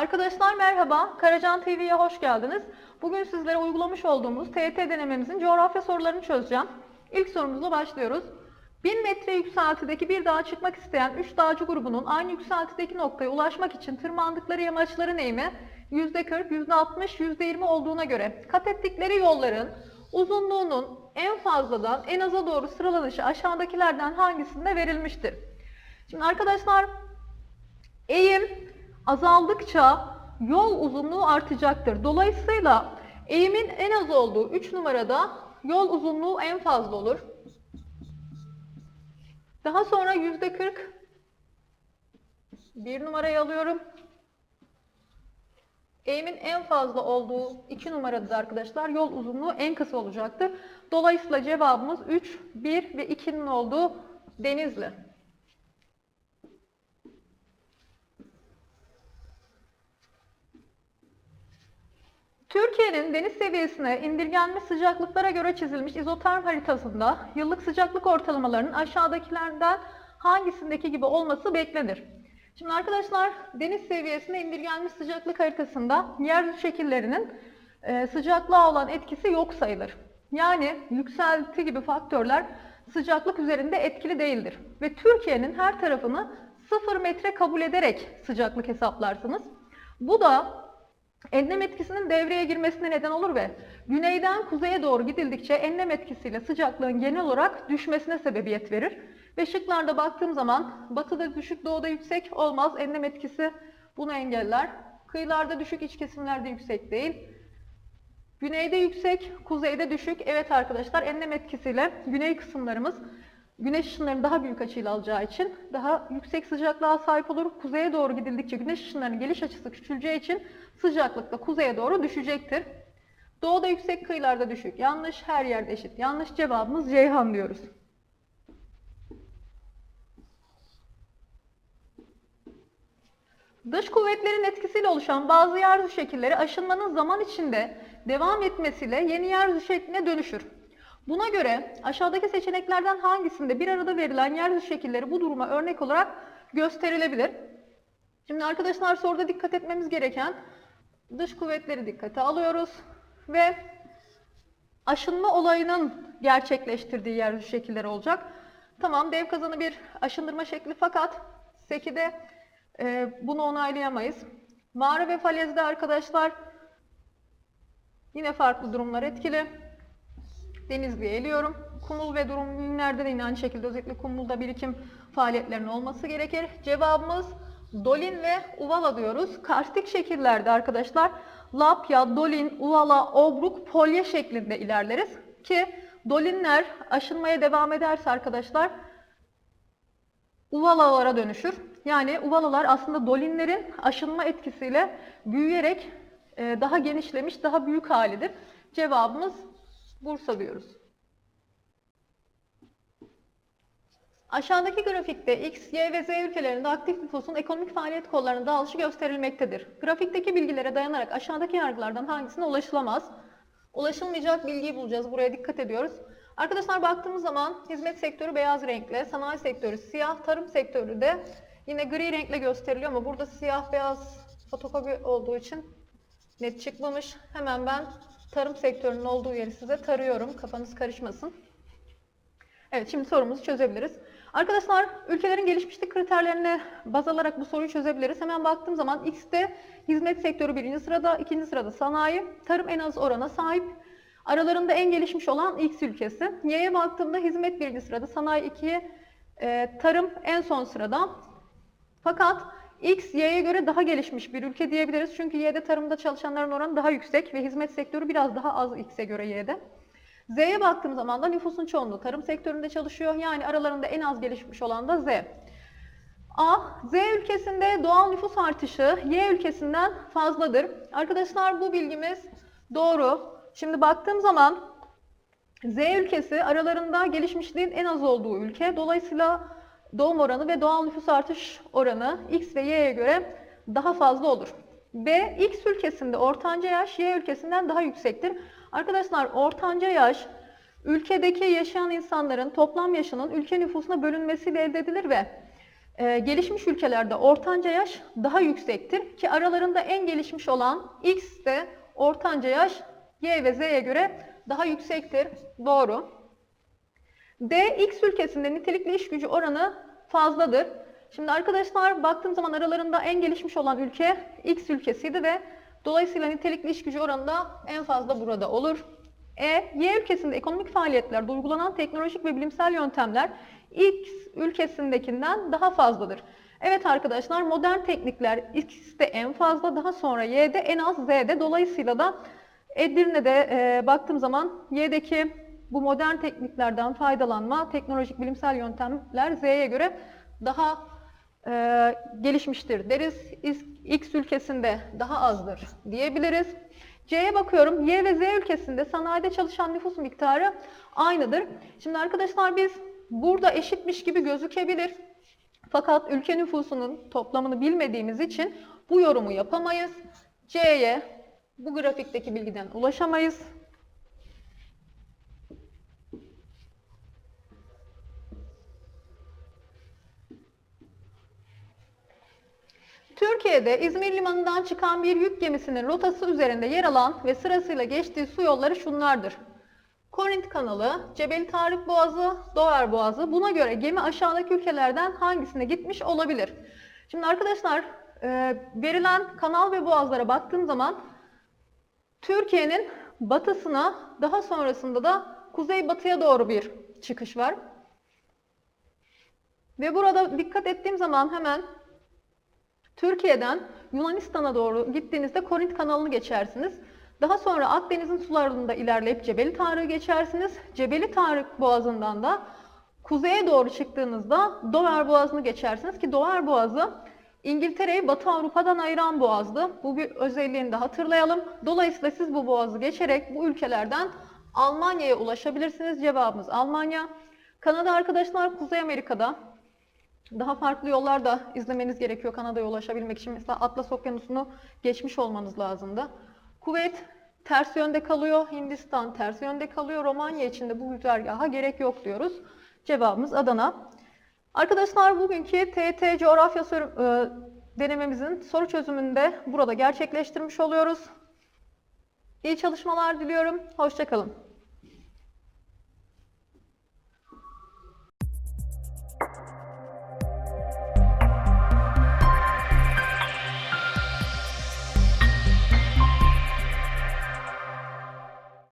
Arkadaşlar merhaba, Karacan TV'ye hoş geldiniz. Bugün sizlere uygulamış olduğumuz TYT denememizin coğrafya sorularını çözeceğim. İlk sorumuzla başlıyoruz. 1000 metre yükseltideki bir dağa çıkmak isteyen 3 dağcı grubunun aynı yükseltideki noktaya ulaşmak için tırmandıkları yamaçların eğimi %40, %60, %20 olduğuna göre kat ettikleri yolların uzunluğunun en fazladan en aza doğru sıralanışı aşağıdakilerden hangisinde verilmiştir? Şimdi arkadaşlar eğim azaldıkça yol uzunluğu artacaktır. Dolayısıyla eğimin en az olduğu 3 numarada yol uzunluğu en fazla olur. Daha sonra %40 bir numarayı alıyorum. Eğimin en fazla olduğu 2 numarada da arkadaşlar yol uzunluğu en kısa olacaktır. Dolayısıyla cevabımız 3, 1 ve 2'nin olduğu Denizli. Türkiye'nin deniz seviyesine indirgenmiş sıcaklıklara göre çizilmiş izoterm haritasında yıllık sıcaklık ortalamalarının aşağıdakilerden hangisindeki gibi olması beklenir? Şimdi arkadaşlar deniz seviyesine indirgenmiş sıcaklık haritasında yeryüzü şekillerinin e, sıcaklığa olan etkisi yok sayılır. Yani yükselti gibi faktörler sıcaklık üzerinde etkili değildir. Ve Türkiye'nin her tarafını 0 metre kabul ederek sıcaklık hesaplarsınız. Bu da enlem etkisinin devreye girmesine neden olur ve güneyden kuzeye doğru gidildikçe enlem etkisiyle sıcaklığın genel olarak düşmesine sebebiyet verir. Ve şıklarda baktığım zaman batıda düşük, doğuda yüksek olmaz. Enlem etkisi bunu engeller. Kıyılarda düşük, iç kesimlerde yüksek değil. Güneyde yüksek, kuzeyde düşük. Evet arkadaşlar enlem etkisiyle güney kısımlarımız güneş ışınlarını daha büyük açıyla alacağı için daha yüksek sıcaklığa sahip olur. Kuzeye doğru gidildikçe güneş ışınlarının geliş açısı küçüleceği için sıcaklık da kuzeye doğru düşecektir. Doğuda yüksek kıyılarda düşük. Yanlış her yerde eşit. Yanlış cevabımız Ceyhan diyoruz. Dış kuvvetlerin etkisiyle oluşan bazı yeryüzü şekilleri aşınmanın zaman içinde devam etmesiyle yeni yeryüzü şekline dönüşür. Buna göre aşağıdaki seçeneklerden hangisinde bir arada verilen yeryüzü şekilleri bu duruma örnek olarak gösterilebilir? Şimdi arkadaşlar soruda dikkat etmemiz gereken dış kuvvetleri dikkate alıyoruz ve aşınma olayının gerçekleştirdiği yeryüzü şekilleri olacak. Tamam dev kazanı bir aşındırma şekli fakat sekide e, bunu onaylayamayız. Mağara ve falezde arkadaşlar yine farklı durumlar etkili. Denizli'ye eliyorum. Kumul ve durum ürünlerde de yine aynı şekilde özellikle kumulda birikim faaliyetlerinin olması gerekir. Cevabımız dolin ve uvala diyoruz. Karstik şekillerde arkadaşlar lapya, dolin, uvala, obruk, polye şeklinde ilerleriz. Ki dolinler aşınmaya devam ederse arkadaşlar uvalalara dönüşür. Yani uvalalar aslında dolinlerin aşınma etkisiyle büyüyerek e, daha genişlemiş, daha büyük halidir. Cevabımız Bursa diyoruz. Aşağıdaki grafikte X, Y ve Z ülkelerinde aktif nüfusun ekonomik faaliyet kollarının dağılışı gösterilmektedir. Grafikteki bilgilere dayanarak aşağıdaki yargılardan hangisine ulaşılamaz? Ulaşılmayacak bilgiyi bulacağız. Buraya dikkat ediyoruz. Arkadaşlar baktığımız zaman hizmet sektörü beyaz renkle, sanayi sektörü siyah, tarım sektörü de yine gri renkle gösteriliyor ama burada siyah beyaz fotokopi olduğu için net çıkmamış. Hemen ben tarım sektörünün olduğu yeri size tarıyorum. Kafanız karışmasın. Evet şimdi sorumuzu çözebiliriz. Arkadaşlar ülkelerin gelişmişlik kriterlerine baz alarak bu soruyu çözebiliriz. Hemen baktığım zaman X'te hizmet sektörü birinci sırada, ikinci sırada sanayi, tarım en az orana sahip. Aralarında en gelişmiş olan X ülkesi. Y'ye baktığımda hizmet birinci sırada, sanayi ikiye, e, tarım en son sırada. Fakat X, Y'ye göre daha gelişmiş bir ülke diyebiliriz. Çünkü Y'de tarımda çalışanların oranı daha yüksek ve hizmet sektörü biraz daha az X'e göre Y'de. Z'ye baktığım zaman da nüfusun çoğunluğu tarım sektöründe çalışıyor. Yani aralarında en az gelişmiş olan da Z. A, Z ülkesinde doğal nüfus artışı Y ülkesinden fazladır. Arkadaşlar bu bilgimiz doğru. Şimdi baktığım zaman Z ülkesi aralarında gelişmişliğin en az olduğu ülke. Dolayısıyla doğum oranı ve doğal nüfus artış oranı X ve Y'ye göre daha fazla olur. B, X ülkesinde ortanca yaş Y ülkesinden daha yüksektir. Arkadaşlar ortanca yaş ülkedeki yaşayan insanların toplam yaşının ülke nüfusuna bölünmesiyle elde edilir ve Ee, gelişmiş ülkelerde ortanca yaş daha yüksektir ki aralarında en gelişmiş olan X de ortanca yaş Y ve Z'ye göre daha yüksektir. Doğru. D, X ülkesinde nitelikli iş gücü oranı fazladır. Şimdi arkadaşlar baktığım zaman aralarında en gelişmiş olan ülke X ülkesiydi ve dolayısıyla nitelikli iş gücü oranı da en fazla burada olur. E, Y ülkesinde ekonomik faaliyetlerde uygulanan teknolojik ve bilimsel yöntemler X ülkesindekinden daha fazladır. Evet arkadaşlar modern teknikler X'te en fazla daha sonra Y'de en az Z'de. Dolayısıyla da Edirne'de e, baktığım zaman Y'deki bu modern tekniklerden faydalanma, teknolojik bilimsel yöntemler Z'ye göre daha e, gelişmiştir deriz. X, ülkesinde daha azdır diyebiliriz. C'ye bakıyorum. Y ve Z ülkesinde sanayide çalışan nüfus miktarı aynıdır. Şimdi arkadaşlar biz burada eşitmiş gibi gözükebilir. Fakat ülke nüfusunun toplamını bilmediğimiz için bu yorumu yapamayız. C'ye bu grafikteki bilgiden ulaşamayız. Türkiye'de İzmir limanından çıkan bir yük gemisinin rotası üzerinde yer alan ve sırasıyla geçtiği su yolları şunlardır. Korint kanalı, Cebeli Tarık Boğazı, Dover Boğazı. Buna göre gemi aşağıdaki ülkelerden hangisine gitmiş olabilir? Şimdi arkadaşlar e, verilen kanal ve boğazlara baktığım zaman Türkiye'nin batısına daha sonrasında da kuzey-batıya doğru bir çıkış var. Ve burada dikkat ettiğim zaman hemen Türkiye'den Yunanistan'a doğru gittiğinizde Korint kanalını geçersiniz. Daha sonra Akdeniz'in sularında ilerleyip Cebeli Tarık'ı geçersiniz. Cebeli Tarık Boğazı'ndan da kuzeye doğru çıktığınızda Dover Boğazı'nı geçersiniz ki Dover Boğazı İngiltere'yi Batı Avrupa'dan ayıran boğazdı. Bu bir özelliğini de hatırlayalım. Dolayısıyla siz bu boğazı geçerek bu ülkelerden Almanya'ya ulaşabilirsiniz. Cevabımız Almanya. Kanada arkadaşlar Kuzey Amerika'da. Daha farklı yollar da izlemeniz gerekiyor Kanada'ya ulaşabilmek için. Mesela Atlas Okyanusu'nu geçmiş olmanız lazımdı. Kuveyt ters yönde kalıyor, Hindistan ters yönde kalıyor. Romanya için de bu güzergaha gerek yok diyoruz. Cevabımız Adana. Arkadaşlar bugünkü TET coğrafya e, denememizin soru çözümünü de burada gerçekleştirmiş oluyoruz. İyi çalışmalar diliyorum. Hoşçakalın.